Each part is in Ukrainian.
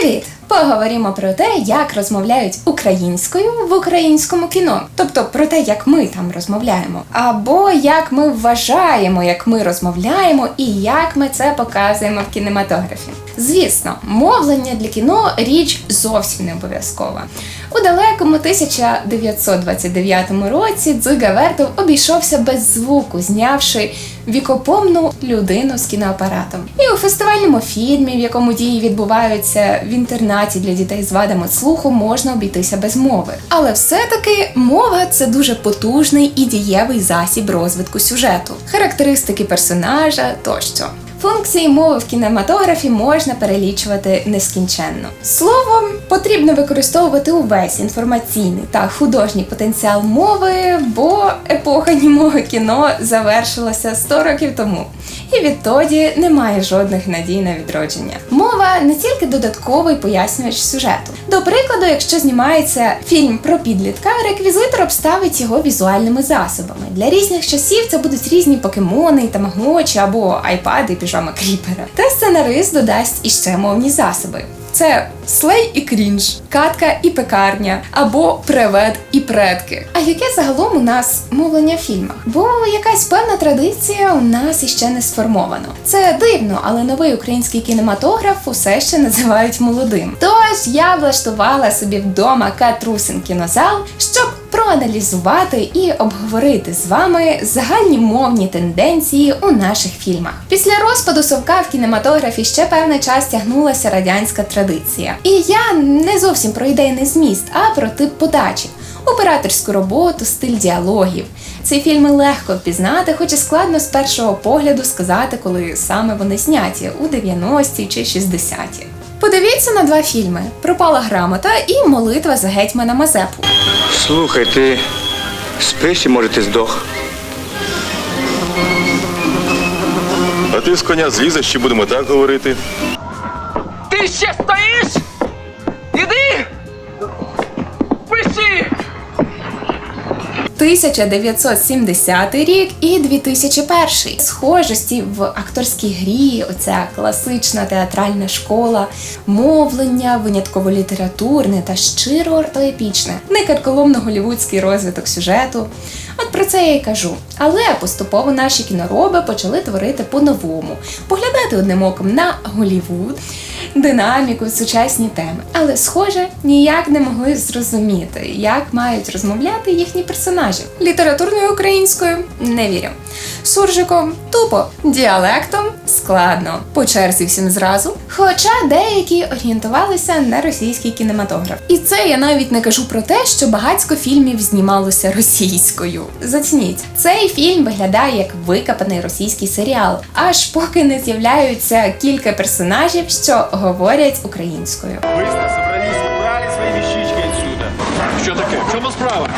Привіт! Поговоримо про те, як розмовляють українською в українському кіно, тобто про те, як ми там розмовляємо, або як ми вважаємо, як ми розмовляємо, і як ми це показуємо в кінематографі. Звісно, мовлення для кіно річ зовсім не обов'язкова. У далекому 1929 році Дзига Вертов обійшовся без звуку, знявши вікопомну людину з кіноапаратом. І у фестивальному фільмі, в якому дії відбуваються в інтернаті для дітей з вадами слуху, можна обійтися без мови. Але все-таки мова це дуже потужний і дієвий засіб розвитку сюжету, характеристики персонажа тощо. Функції мови в кінематографі можна перелічувати нескінченно. Словом, потрібно використовувати увесь інформаційний та художній потенціал мови, бо епоха німого кіно завершилася 100 років тому. І відтоді немає жодних надій на відродження. Мова не тільки додатковий пояснювач сюжету. До прикладу, якщо знімається фільм про підлітка, реквізитор обставить його візуальними засобами. Для різних часів це будуть різні покемони, тамагочі або айпади, піжама кріпера. Та сценарист додасть іще мовні засоби. Це слей і крінж, катка і пекарня, або превед і предки. А яке загалом у нас мовлення в фільмах? Бо якась певна традиція у нас іще не сформовано. Це дивно, але новий український кінематограф усе ще називають молодим. Тож я влаштувала собі вдома катрусин кінозал, щоб проаналізувати і обговорити з вами загальні мовні тенденції у наших фільмах. Після розпаду совка в кінематографі ще певний час тягнулася радянська традиція. І я не зовсім про ідейний зміст, а про тип подачі. Операторську роботу, стиль діалогів. Ці фільми легко впізнати, хоч і складно з першого погляду сказати, коли саме вони зняті у 90-ті чи 60-ті. Подивіться на два фільми: Пропала грамота і Молитва за гетьмана Мазепу. Слухай, ти спиш і може ти здох. А ти з коня злізеш, чи будемо так говорити? Ти ще стоїш? Іди! Пиши! 1970 рік і 2001. Схожості в акторській грі, оця класична театральна школа, мовлення, винятково літературне та щиро ортоепічне, не карколомно-голівудський розвиток сюжету. От про це я й кажу. Але поступово наші кінороби почали творити по-новому, поглядати одним оком на Голівуд, динаміку, сучасні теми. Але, схоже, ніяк не могли зрозуміти, як мають розмовляти їхні персонажі. Літературною українською не вірю. Суржиком тупо, діалектом складно, по черзі всім зразу. Хоча деякі орієнтувалися на російський кінематограф. І це я навіть не кажу про те, що багатько фільмів знімалося російською. Зацініть, цей фільм виглядає як викопаний російський серіал, аж поки не з'являються кілька персонажів, що говорять українською. Що таке? В чому справа?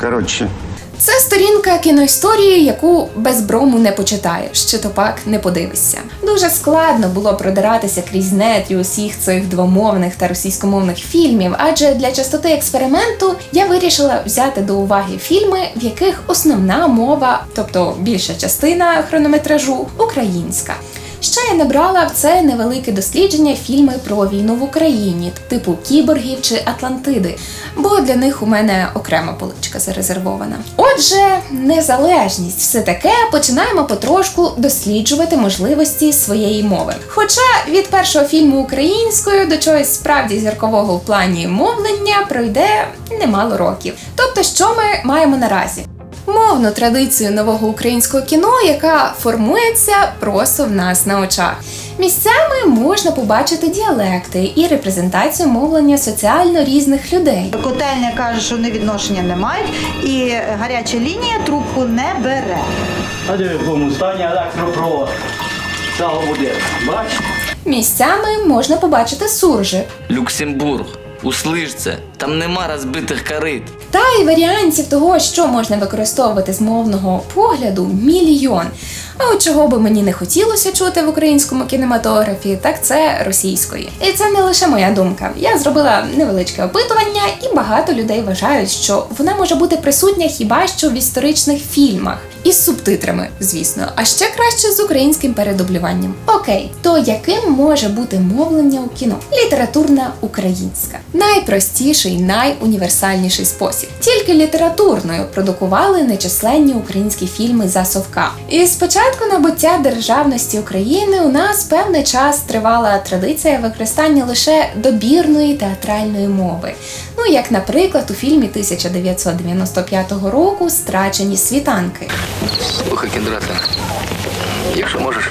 Коротше, Це сторінка кіноісторії, яку без брому не почитаєш, чи то пак не подивишся. Дуже складно було продиратися крізь нетрі усіх цих двомовних та російськомовних фільмів, адже для частоти експерименту я вирішила взяти до уваги фільми, в яких основна мова, тобто більша частина хронометражу, українська. Ще я набрала в це невелике дослідження фільми про війну в Україні, типу кіборгів чи Атлантиди, бо для них у мене окрема поличка зарезервована. Отже, незалежність, все таке починаємо потрошку досліджувати можливості своєї мови. Хоча від першого фільму українською до чогось справді зіркового в плані мовлення пройде немало років. Тобто, що ми маємо наразі? Мовну традицію нового українського кіно, яка формується просто в нас на очах. Місцями можна побачити діалекти і репрезентацію мовлення соціально різних людей. Котельня каже, що вони відношення не мають, і гаряча лінія трубку не бере. А де в якому стані електропровод цього будинку? Бач? Місцями можна побачити суржик. Люксембург. Услиш це, там нема розбитих карит. Та й варіантів того, що можна використовувати з мовного погляду, мільйон. А от чого би мені не хотілося чути в українському кінематографі, так це російської. І це не лише моя думка. Я зробила невеличке опитування, і багато людей вважають, що вона може бути присутня хіба що в історичних фільмах. Із субтитрами, звісно, а ще краще з українським передублюванням. Окей, то яким може бути мовлення у кіно? Літературна українська. Найпростіший, найуніверсальніший спосіб. Тільки літературною продукували нечисленні українські фільми за совка. І спочатку набуття державності України у нас певний час тривала традиція використання лише добірної театральної мови. Ну як, наприклад, у фільмі 1995 року Страчені світанки. Слухай, кіндрата, якщо можеш,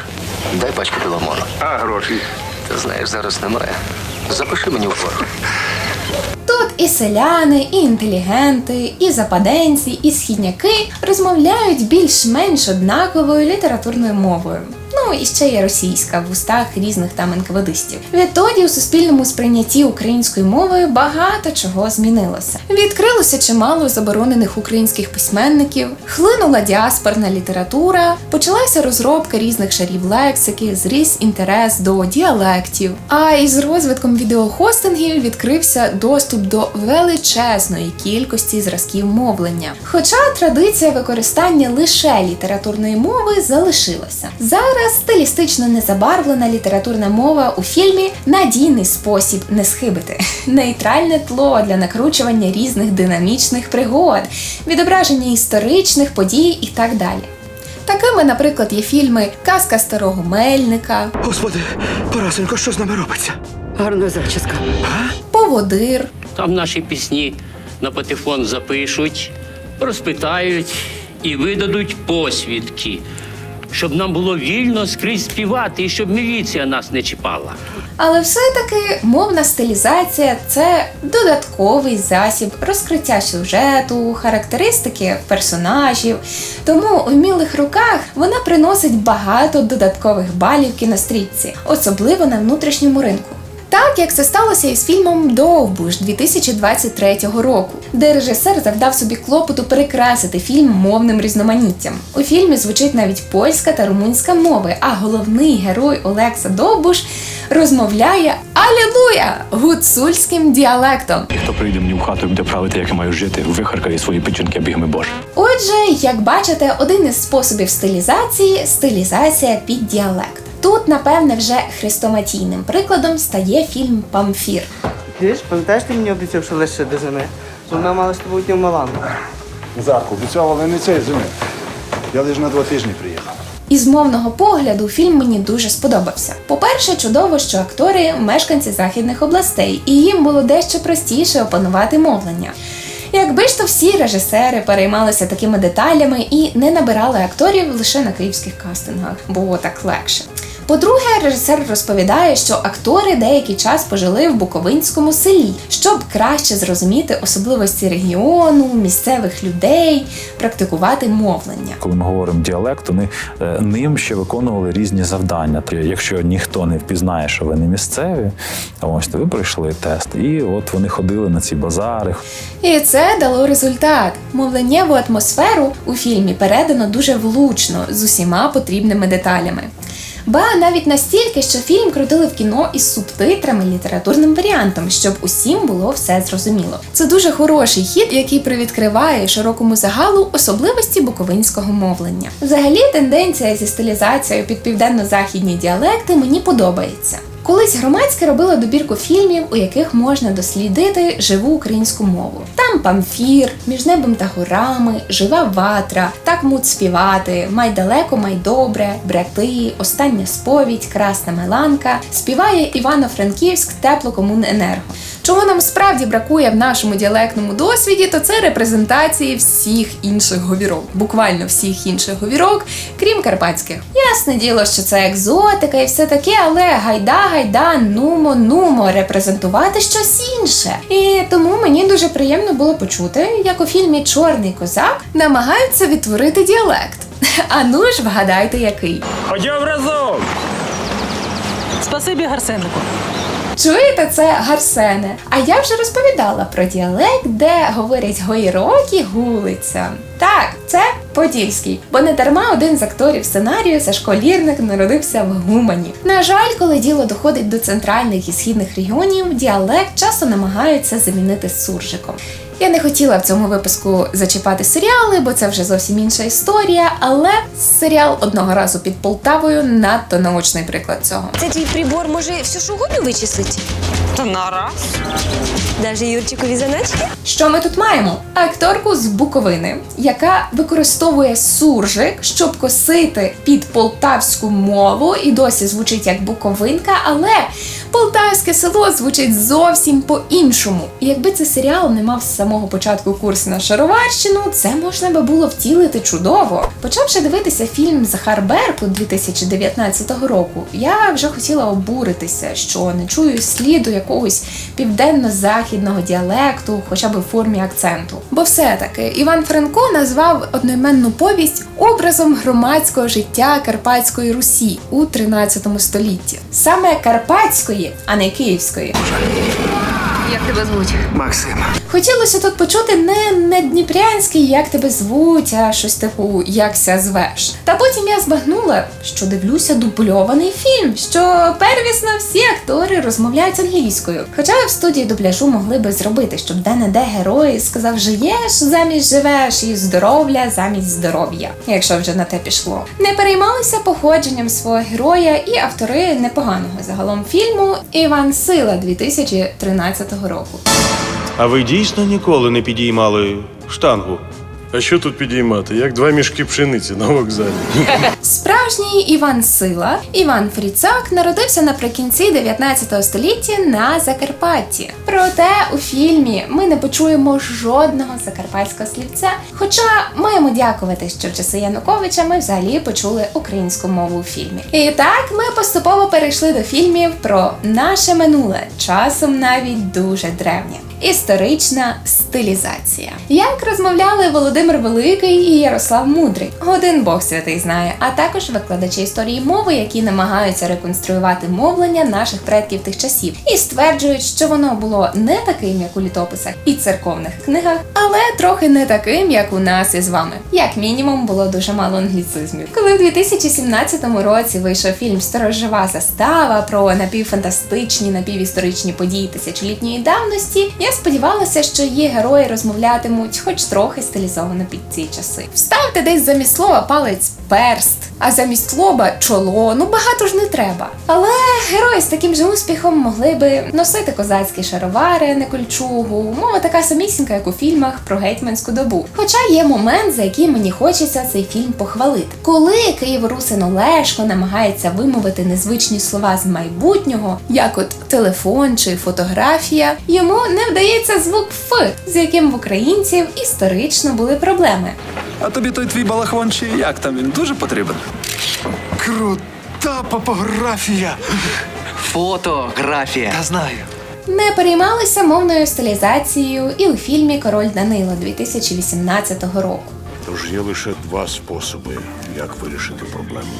дай пачку піломону. А гроші. Ти знаєш, зараз немає. Запиши мені в форму. Тут і селяни, і інтелігенти, і западенці, і східняки розмовляють більш-менш однаковою літературною мовою. Ну і ще є російська в устах різних там енквадистів. Відтоді у суспільному сприйнятті українською мовою багато чого змінилося. Відкрилося чимало заборонених українських письменників, хлинула діаспорна література, почалася розробка різних шарів лексики, зріс інтерес до діалектів. А із розвитком відеохостингів відкрився доступ до величезної кількості зразків мовлення. Хоча традиція використання лише літературної мови залишилася. Зараз стилістично незабарвлена літературна мова у фільмі надійний спосіб не схибити, нейтральне тло для накручування різних динамічних пригод, відображення історичних подій і так далі. Такими, наприклад, є фільми Казка старого Мельника, Господи, Парасенко, що з нами робиться? Гарна зачіска. Поводир, Там наші пісні на патефон запишуть, розпитають і видадуть посвідки, щоб нам було вільно скрізь співати і щоб міліція нас не чіпала. Але все-таки мовна стилізація це додатковий засіб розкриття сюжету, характеристики персонажів. Тому у вмілих руках вона приносить багато додаткових балів кінострічці, особливо на внутрішньому ринку. Так як це сталося із фільмом Довбуш 2023 року, де режисер завдав собі клопоту перекрасити фільм мовним різноманіттям. У фільмі звучить навіть польська та румунська мови, а головний герой Олекса Довбуш розмовляє Алілуя гуцульським діалектом. Хто прийде мені в хату і буде правити, як я маю жити, вихаркає свої печінки бігми Боже. Отже, як бачите, один із способів стилізації стилізація під діалект. Тут, напевне, вже хрестоматійним прикладом стає фільм Памфір. Ти ж пам'ятаєш, ти мені обіцяв, що лише до зими? Що ми мали з тобою йти в Милану. Зарку, обіцяв, але не цей зими. Я лише на два тижні приїхав. Із мовного погляду фільм мені дуже сподобався. По-перше, чудово, що актори мешканці західних областей, і їм було дещо простіше опанувати мовлення. Якби ж то всі режисери переймалися такими деталями і не набирали акторів лише на київських кастингах, було так легше. По-друге, режисер розповідає, що актори деякий час пожили в Буковинському селі, щоб краще зрозуміти особливості регіону, місцевих людей, практикувати мовлення. Коли ми говоримо діалект, вони е, ним ще виконували різні завдання. Тобто, Якщо ніхто не впізнає, що ви не місцеві, ось то ви пройшли тест. І от вони ходили на ці базари, І це дало результат. Мовленнєву атмосферу у фільмі передано дуже влучно з усіма потрібними деталями. Ба навіть настільки, що фільм крутили в кіно із субтитрами літературним варіантом, щоб усім було все зрозуміло. Це дуже хороший хід, який привідкриває широкому загалу особливості буковинського мовлення. Взагалі, тенденція зі стилізацією під південно-західні діалекти мені подобається. Колись громадське робило добірку фільмів, у яких можна дослідити живу українську мову. Там памфір, між небом та горами, жива ватра, так мут співати, май далеко, май добре, брати, остання сповідь, красна меланка. Співає Івано-Франківськ теплокомуненерго. Чого нам справді бракує в нашому діалектному досвіді, то це репрезентації всіх інших говірок, буквально всіх інших говірок, крім карпатських. Ясне діло, що це екзотика і все таке, але гайда, гайда, нумо, нумо репрезентувати щось інше. І тому мені дуже приємно було почути, як у фільмі Чорний козак намагаються відтворити діалект. А ну ж вгадайте, який. Ходім разом! Спасибі, Гарсеннику. Чуєте, це Гарсене. А я вже розповідала про діалект, де говорять гойрок і гулиця. Так, це Подільський, бо не дарма один з акторів сценарію Сашко Лірник народився в Гумані. На жаль, коли діло доходить до центральних і східних регіонів, діалект часто намагаються замінити суржиком. Я не хотіла в цьому випуску зачіпати серіали, бо це вже зовсім інша історія. Але серіал одного разу під Полтавою надто наочний приклад цього. Це твій прибор може все що угодно вичислити? Та нараз. Даже Юрчикові заначки? Що ми тут маємо? Акторку з Буковини, яка використовує суржик, щоб косити під полтавську мову, і досі звучить як буковинка, але полтавське село звучить зовсім по-іншому. І якби цей серіал не мав з самого початку курс на шароварщину, це можна би було втілити чудово. Почавши дивитися фільм Захар Беркут 2019 року, я вже хотіла обуритися, що не чую сліду якогось південно-західного діалекту, хоча б у формі акценту. Бо все-таки Іван Франко назвав одноіменну повість образом громадського життя Карпатської Русі у 13 столітті. Саме Карпатської, а не Київської. Як тебе звуть? Максим. Хотілося тут почути не, не дніпрянський, як тебе звуть, а щось типу якся звеш. Та потім я збагнула, що дивлюся дубльований фільм, що первісно всі актори розмовляють англійською. Хоча в студії дубляжу могли би зробити, щоб де-не-де герой сказав жиєш замість живеш і здоров'я замість здоров'я, якщо вже на те пішло. Не переймалися походженням свого героя і автори непоганого загалом фільму Іван Сила 2013 року. А ви дійсно ніколи не підіймали штангу? А що тут підіймати? Як два мішки пшениці на вокзалі. Справжній Іван Сила, Іван Фріцак, народився наприкінці 19 століття на Закарпатті. Проте у фільмі ми не почуємо жодного закарпатського слівця. Хоча маємо дякувати, що в часи Януковича ми взагалі почули українську мову у фільмі. І так ми поступово перейшли до фільмів про наше минуле, часом навіть дуже древнє. Історична стилізація. Як розмовляли Володимир Великий і Ярослав Мудрий, один Бог святий знає, а також викладачі історії мови, які намагаються реконструювати мовлення наших предків тих часів, і стверджують, що воно було не таким, як у літописах і церковних книгах, але трохи не таким, як у нас із вами. Як мінімум, було дуже мало англіцизмів. Коли в 2017 році вийшов фільм Сторожова застава про напівфантастичні, напівісторичні події тисячолітньої давності, я сподівалася, що її герої розмовлятимуть хоч трохи стилізовано під ці часи. Вставте десь замість слова палець перст, а замість лоба чоло. Ну багато ж не треба. Але герої з таким же успіхом могли би носити козацькі шаровари, не кольчугу. Мова така самісінька, як у фільмах про гетьманську добу. Хоча є момент, за який мені хочеться цей фільм похвалити. Коли Києворусин Олешко намагається вимовити незвичні слова з майбутнього, як от телефон чи фотографія, йому не вдається звук Ф, з яким в українців історично були проблеми. А тобі той твій балахон чи як там він дуже потрібен? Крута папографія. Фотографія. Я знаю. Не переймалися мовною стилізацією і у фільмі Король Данило 2018 року. Тож є лише два способи, як вирішити проблему.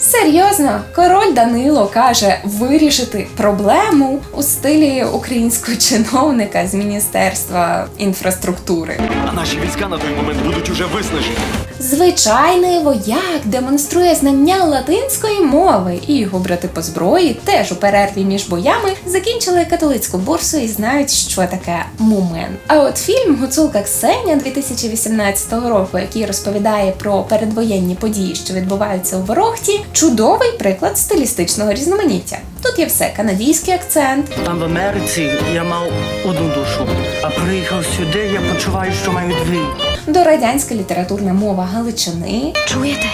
Серйозно, король Данило каже вирішити проблему у стилі українського чиновника з міністерства інфраструктури. А наші війська на той момент будуть уже виснажені. Звичайний вояк демонструє знання латинської мови, і його брати по зброї теж у перерві між боями закінчили католицьку бурсу і знають, що таке мумен. А от фільм Гуцулка Ксеня 2018 року, який розповідає про передвоєнні події, що відбуваються у Ворохті, чудовий приклад стилістичного різноманіття. Тут є все канадійський акцент, Там в Америці я мав одну душу, а приїхав сюди, я почуваю, що маю дві. До радянська літературна мова Галичини, Чуєте?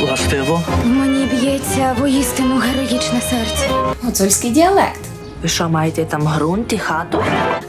Властиво. Мені б'ється воістину героїчне серце. гуцульський діалект. Ви що, маєте там ґрунт і хату?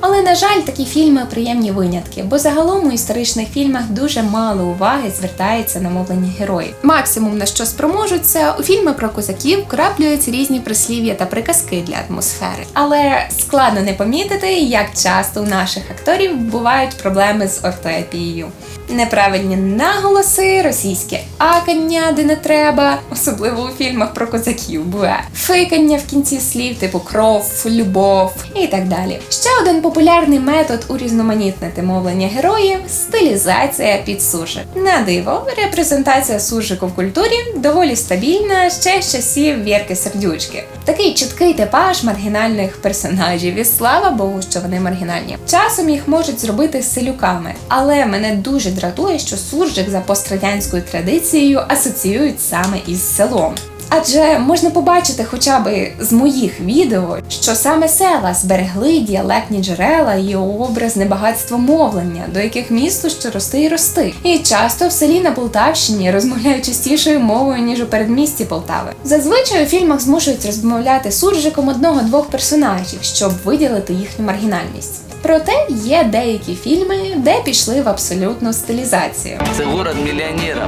Але на жаль, такі фільми приємні винятки, бо загалом у історичних фільмах дуже мало уваги звертається на мовлення героїв. Максимум на що спроможуться, у фільми про козаків краплюють різні прислів'я та приказки для атмосфери. Але складно не помітити, як часто у наших акторів бувають проблеми з ортоепією. Неправильні наголоси, російське акання, де не треба, особливо у фільмах про козаків, буе, фикання в кінці слів, типу кров, любов і так далі. Ще один популярний метод урізноманітнити мовлення героїв стилізація під суржик. На диво, репрезентація суржику в культурі доволі стабільна ще з часів Вірки Сердючки. Такий чіткий типаж маргінальних персонажів, і слава Богу, що вони маргінальні. Часом їх можуть зробити селюками, але мене дуже дратує, що суржик за пострадянською традицією асоціюють саме із селом. Адже можна побачити хоча б з моїх відео, що саме села зберегли діалектні джерела і образне багатство мовлення, до яких місту ще рости і рости. І часто в селі на Полтавщині розмовляють частішою мовою, ніж у передмісті Полтави. Зазвичай у фільмах змушують розмовляти суржиком одного-двох персонажів, щоб виділити їхню маргінальність. Проте є деякі фільми, де пішли в абсолютну стилізацію. Це город мільйонерів.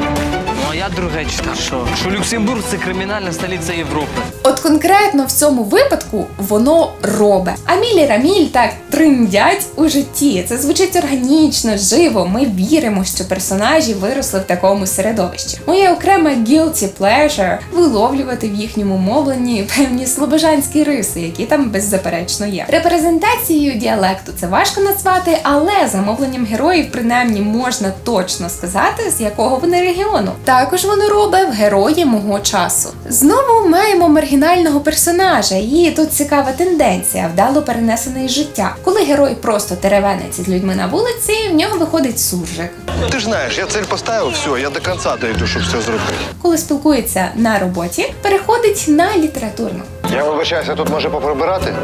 Моя друга читала, що, що Люксембург це кримінальна столиця Європи. От конкретно в цьому випадку воно робе. Аміль і Раміль так триндять у житті. Це звучить органічно, живо. Ми віримо, що персонажі виросли в такому середовищі. Моє окреме guilty pleasure виловлювати в їхньому мовленні певні слобожанські риси, які там беззаперечно є. Репрезентацією діалекту це важко назвати, але за мовленням героїв принаймні можна точно сказати, з якого вони регіону. Також воно робить в герої мого часу. Знову маємо маргінального персонажа, і тут цікава тенденція, вдало перенесена із життя. Коли герой просто теревенець з людьми на вулиці, в нього виходить суржик. Ти ж знаєш, я цель поставив, все, я до кінця дойду, щоб все зробити. Коли спілкується на роботі, переходить на літературну. Я вибачаюся, тут може поприбирати?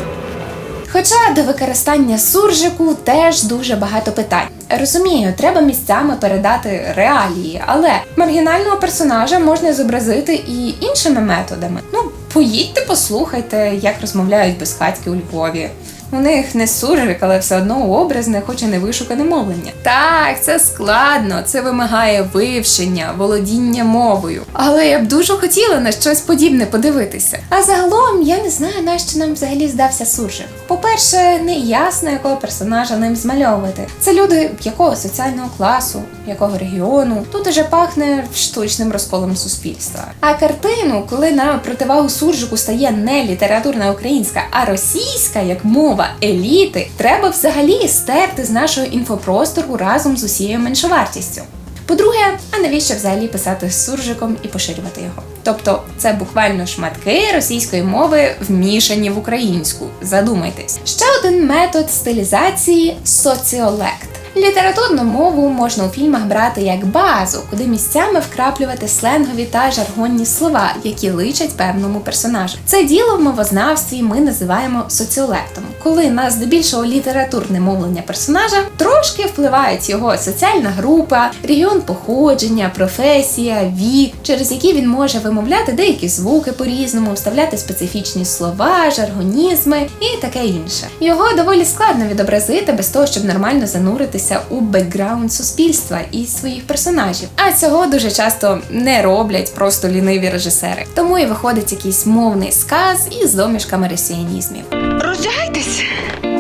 Хоча до використання суржику теж дуже багато питань. Розумію, треба місцями передати реалії, але маргінального персонажа можна зобразити і іншими методами. Ну, поїдьте, послухайте, як розмовляють безхатьки у Львові. У них не суржик, але все одно образне, хоч і не вишукане мовлення. Так, це складно, це вимагає вивчення, володіння мовою. Але я б дуже хотіла на щось подібне подивитися. А загалом я не знаю, на що нам взагалі здався суржик. По-перше, не ясно, якого персонажа ним змальовувати. Це люди якого соціального класу, якого регіону. Тут уже пахне штучним розколом суспільства. А картину, коли на противагу суржику стає не літературна українська, а російська як мова еліти, треба взагалі стерти з нашого інфопростору разом з усією меншовартістю. По-друге, а навіщо взагалі писати з суржиком і поширювати його? Тобто, це буквально шматки російської мови вмішані в українську. Задумайтесь. Ще один метод стилізації соціолект. Літературну мову можна у фільмах брати як базу, куди місцями вкраплювати сленгові та жаргонні слова, які личать певному персонажу. Це діло в мовознавстві ми називаємо соціолектом, коли на здебільшого літературне мовлення персонажа трошки впливають його соціальна група, регіон походження, професія, вік, через які він може вимовляти деякі звуки по-різному, вставляти специфічні слова, жаргонізми і таке інше. Його доволі складно відобразити без того, щоб нормально зануритися у бекграунд суспільства і своїх персонажів. А цього дуже часто не роблять просто ліниві режисери. Тому і виходить якийсь мовний сказ із домішками росіянізмів. Роздягайтесь.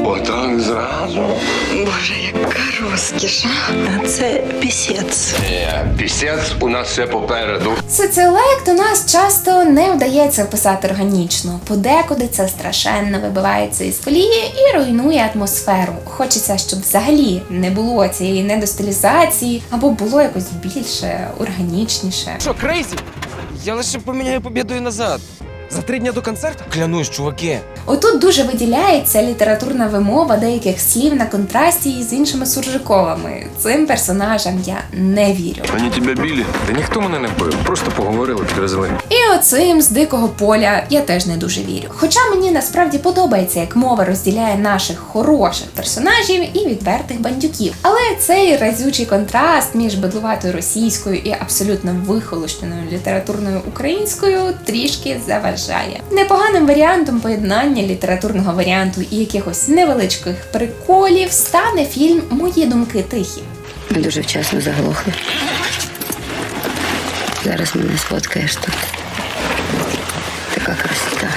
Отак зразу. Боже, яка розкіш. А це пісець. Пісець у нас все попереду. Соціолект у нас часто не вдається вписати органічно. Подекуди це страшенно вибивається із колії і руйнує атмосферу. Хочеться, щоб взагалі не було цієї недостилізації, або було якось більше органічніше. Що, крейзі? Я лише поміняю побідою назад. За три дня до концерту? Клянусь, чуваки. Отут дуже виділяється літературна вимова деяких слів на контрасті із іншими суржиковими. Цим персонажам я не вірю. Вони тебе білі? Та ніхто мене не бив, просто поговорили, підвезли. І оцим з дикого поля я теж не дуже вірю. Хоча мені насправді подобається, як мова розділяє наших хороших персонажів і відвертих бандюків. Але цей разючий контраст між бедлуватою російською і абсолютно вихолощеною літературною українською трішки заважає. Непоганим варіантом поєднання літературного варіанту і якихось невеличких приколів стане фільм Мої думки тихі. Ми дуже вчасно заглохли. Зараз мене сфоткаєш тут. Така красота.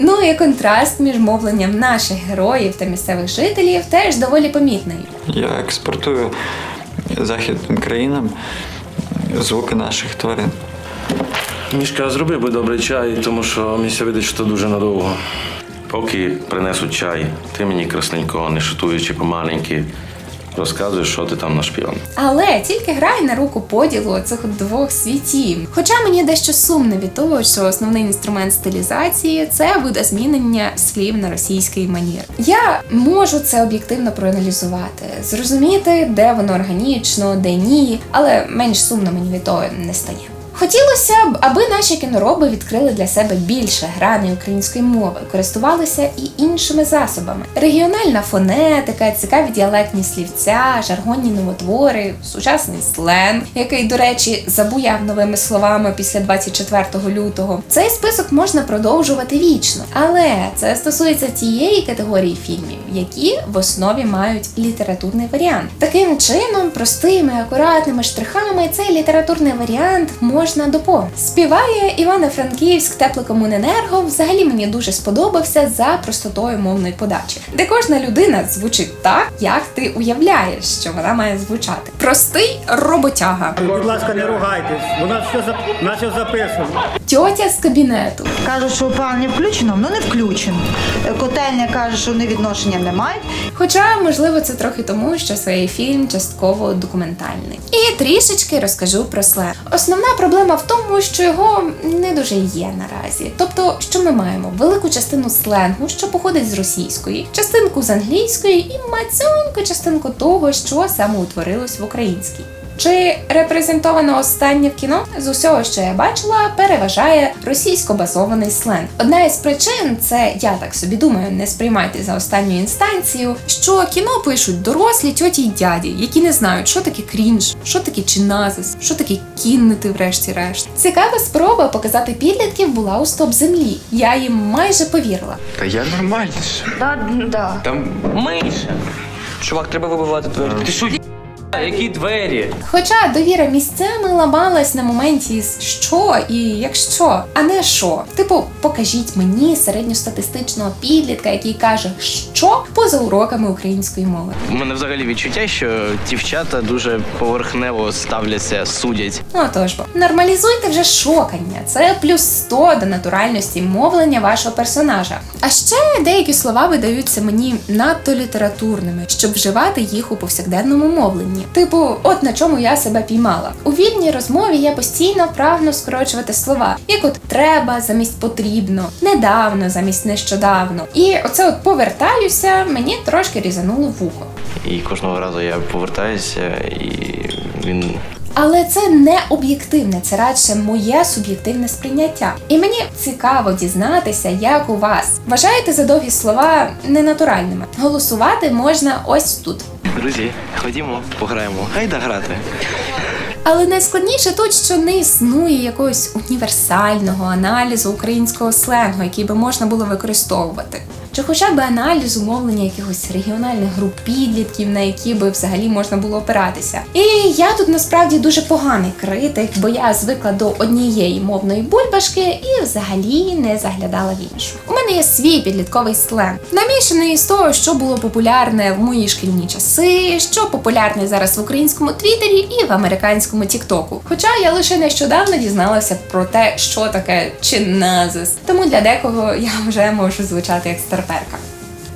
Ну і контраст між мовленням наших героїв та місцевих жителів теж доволі помітний. Я експортую західним країнам звуки наших тварин. Мішка, зроби би добрий чай, тому що мені видить, що дуже надовго. Поки принесуть чай, ти мені красненько, не шутуючи помаленьки, розказуєш, що ти там нашпіон. Але тільки грає на руку поділу цих двох світів. Хоча мені дещо сумно від того, що основний інструмент стилізації це видозмінення слів на російський манір. Я можу це об'єктивно проаналізувати, зрозуміти, де воно органічно, де ні, але менш сумно мені від того не стає. Хотілося б, аби наші кінороби відкрили для себе більше грани української мови, користувалися і іншими засобами. Регіональна фонетика, цікаві діалектні слівця, жаргонні новотвори, сучасний сленг, який, до речі, забуяв новими словами після 24 лютого. Цей список можна продовжувати вічно, але це стосується тієї категорії фільмів, які в основі мають літературний варіант. Таким чином, простими, акуратними штрихами цей літературний варіант можна доповнити. Співає Івано-Франківськ теплокомуненерго взагалі мені дуже сподобався за простотою мовної подачі, де кожна людина звучить так, як ти уявляєш, що вона має звучати. Простий роботяга. Будь ласка, не ругайтесь. У нас все, зап... все записано. Тьотя з кабінету. Кажуть, що опалення включено, ну не включено. Котельня каже, що вони відношення не мають. Хоча, можливо, це трохи тому, що цей фільм частково документальний. І трішечки розкажу про сленг. Основна проблема в тому, що його не дуже є наразі. Тобто, що ми маємо велику частину сленгу, що походить з російської, частинку з англійської і мацьоньку частинку того, що саме утворилось в українській. Чи репрезентовано останнє в кіно? З усього, що я бачила, переважає російсько-базований сленг. Одна із причин, це я так собі думаю, не сприймайте за останню інстанцію, що кіно пишуть дорослі тьоті й дяді, які не знають, що таке крінж, що таке чиназис, що таке кіннити, врешті-решт. Цікава спроба показати підлітків була у стоп землі. Я їм майже повірила. Та я нормальніше. Да, да. Там Миша. чувак, треба вибивати двері. Ти що, є? які двері? Хоча довіра місцями ламалась на моменті з що і якщо, а не що. Типу, покажіть мені середньостатистичного підлітка, який каже, що поза уроками української мови. У мене взагалі відчуття, що дівчата дуже поверхнево ставляться, судять. Ну отож бо нормалізуйте вже шокання. Це плюс 100 до натуральності мовлення вашого персонажа. А ще деякі слова видаються мені надто літературними, щоб вживати їх у повсякденному мовленні. Типу, от на чому я себе піймала. У вільній розмові я постійно прагну скорочувати слова, як от треба замість потрібно, недавно замість нещодавно. І оце от повертаюся, мені трошки різануло вухо. І кожного разу я повертаюся, і він Але це не об'єктивне, це радше моє суб'єктивне сприйняття. І мені цікаво дізнатися, як у вас. Вважаєте за довгі слова ненатуральними? Голосувати можна ось тут. друзі, ходімо, пограємо. Гайда грати. Але найскладніше тут, що не існує якогось універсального аналізу українського сленгу, який би можна було використовувати. Чи хоча б аналізу мовлення якихось регіональних груп підлітків, на які би взагалі можна було опиратися. І я тут насправді дуже поганий критик, бо я звикла до однієї мовної бульбашки і взагалі не заглядала в іншу. У мене є свій підлітковий сленг, намішаний з того, що було популярне в мої шкільні часи, що популярне зараз в українському твіттері і в американському тіктоку. Хоча я лише нещодавно дізналася про те, що таке чиназис. Тому для декого я вже можу звучати як старперка.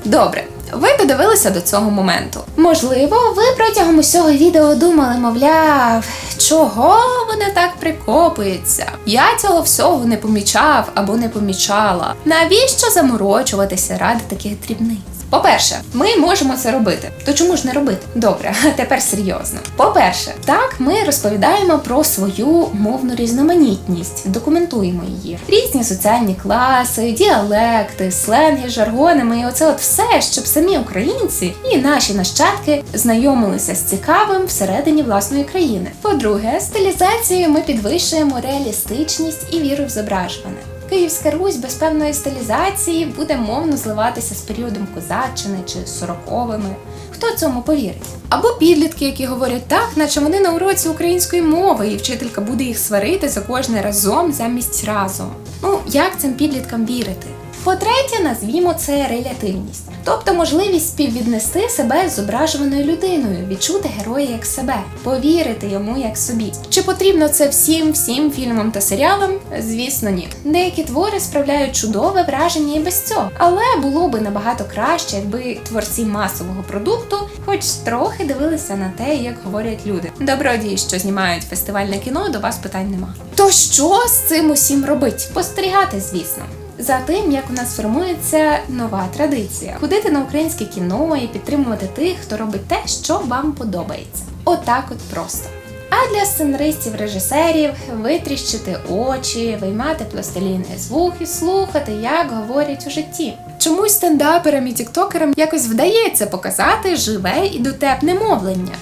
Добре. Ви додивилися до цього моменту. Можливо, ви протягом усього відео думали, мовляв, чого вони так прикопуються? Я цього всього не помічав або не помічала. Навіщо заморочуватися ради таких дрібниць? По-перше, ми можемо це робити. То чому ж не робити? Добре, тепер серйозно. По-перше, так ми розповідаємо про свою мовну різноманітність, документуємо її. Різні соціальні класи, діалекти, сленги, жаргонами, і оце от все, щоб самі українці і наші нащадки знайомилися з цікавим всередині власної країни. По-друге, стилізацією ми підвищуємо реалістичність і віру в зображуване. Київська Русь без певної стилізації буде мовно зливатися з періодом козаччини чи сороковими. Хто цьому повірить? Або підлітки, які говорять так, наче вони на уроці української мови, і вчителька буде їх сварити за кожне разом замість разом. Ну як цим підліткам вірити? По-третє, назвімо це релятивність, тобто можливість співвіднести себе з зображуваною людиною, відчути героя як себе, повірити йому як собі. Чи потрібно це всім, всім фільмам та серіалам? Звісно, ні. Деякі твори справляють чудове враження і без цього, але було би набагато краще, якби творці масового продукту, хоч трохи дивилися на те, як говорять люди. Добродії, що знімають фестивальне кіно, до вас питань нема. То що з цим усім робить? Спостерігати, звісно. За тим, як у нас формується нова традиція ходити на українське кіно і підтримувати тих, хто робить те, що вам подобається. Отак, от просто. А для сценаристів, режисерів витріщити очі, виймати пластиліни з вух і слухати, як говорять у житті. Чомусь стендаперам і тіктокерам якось вдається показати живе і дотепне мовлення.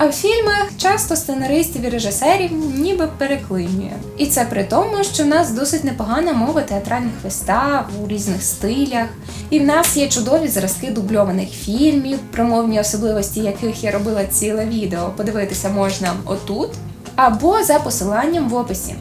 А в фільмах часто сценаристів і режисерів ніби переклинює. І це при тому, що в нас досить непогана мова театральних вистав у різних стилях, і в нас є чудові зразки дубльованих фільмів, про мовні особливості яких я робила ціле відео. Подивитися можна отут, або за посиланням в описі.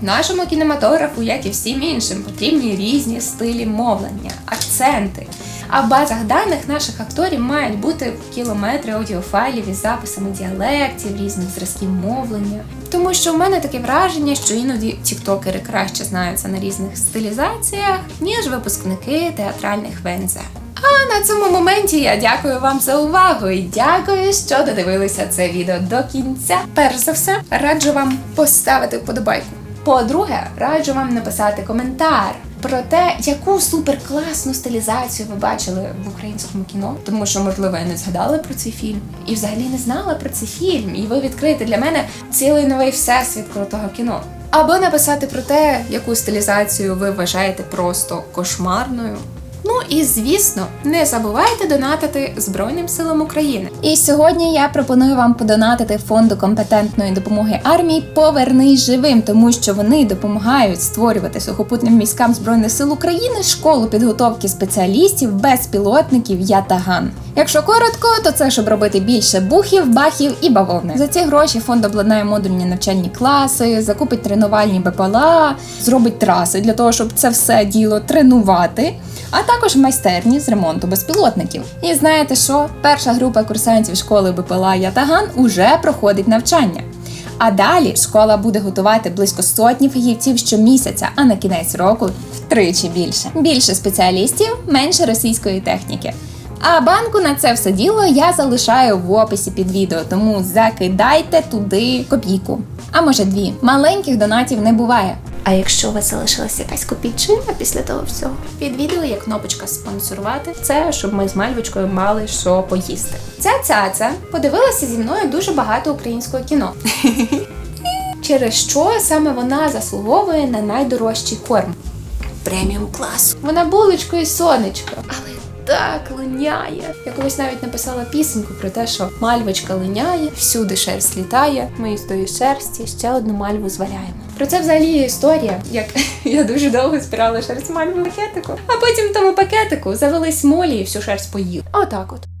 Нашому кінематографу, як і всім іншим, потрібні різні стилі мовлення, акценти. А в базах даних наших акторів мають бути кілометри аудіофайлів із записами діалектів, різних зразків мовлення. Тому що в мене таке враження, що іноді тіктокери краще знаються на різних стилізаціях, ніж випускники театральних ВНЗ. А на цьому моменті я дякую вам за увагу і дякую, що додивилися це відео до кінця. Перш за все, раджу вам поставити вподобайку. По-друге, раджу вам написати коментар про те, яку суперкласну стилізацію ви бачили в українському кіно, тому що, можливо, я не згадала про цей фільм і взагалі не знала про цей фільм, і ви відкриєте для мене цілий новий всесвіт крутого кіно. Або написати про те, яку стилізацію ви вважаєте просто кошмарною. І звісно, не забувайте донатити Збройним силам України. І сьогодні я пропоную вам подонатити фонду компетентної допомоги армії Повернись живим, тому що вони допомагають створювати сухопутним військам збройних сил України школу підготовки спеціалістів безпілотників Ятаган. Якщо коротко, то це щоб робити більше бухів, бахів і бавовни. За ці гроші фонд обладнає модульні навчальні класи, закупить тренувальні БПЛА, зробить траси для того, щоб це все діло тренувати. А також майстерні з ремонту безпілотників. І знаєте що? Перша група курсантів школи БПЛА Ятаган уже проходить навчання. А далі школа буде готувати близько сотні фахівців щомісяця, а на кінець року втричі більше. Більше спеціалістів, менше російської техніки. А банку на це все діло я залишаю в описі під відео, тому закидайте туди копійку. А може дві. Маленьких донатів не буває. А якщо у вас залишилася якась копійчина після того всього, під відео є кнопочка спонсорувати. Це щоб ми з мальвочкою мали що поїсти. Ця цяця подивилася зі мною дуже багато українського кіно. Через що саме вона заслуговує на найдорожчий корм преміум класу. Вона булочко і сонечко, але так линяє. Я колись навіть написала пісеньку про те, що мальвочка линяє, всюди шерсть літає. Ми з тої шерсті ще одну мальву зваряємо. Про це взагалі є історія, як я дуже довго збирала шерсть мальви в пакетику, а потім тому пакетику завелись молі і всю шерсть поїли. Отак от.